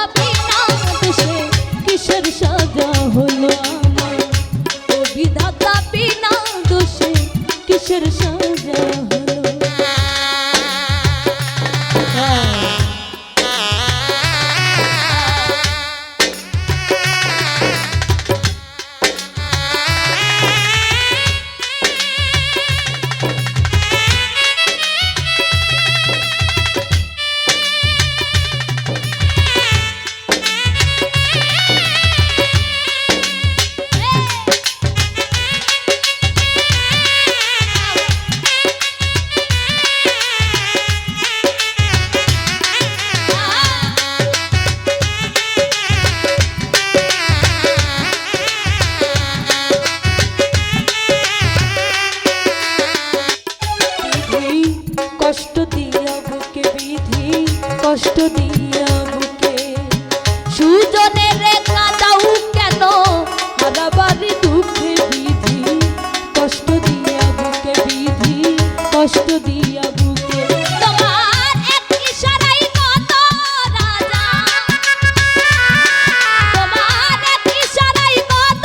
বিধাতা বিনা দোষে কিসের সাজা হলো কষ্ট দিয়া বুকে সুজনের রেখা দাও কেন? হারাবারি দুঃখে বিধি। কষ্ট দিয়া বুকে বিধি। কষ্ট দিয়া বুকে তোমার এক ইশারাই কত রাজা। তোমার এক ইশারাই কত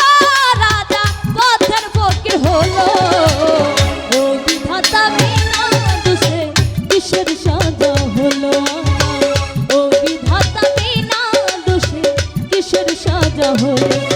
রাজা। পথের বুকে হলো ও বিধাতা বিনা দোষে কিসের সাজা হলো। হয়ে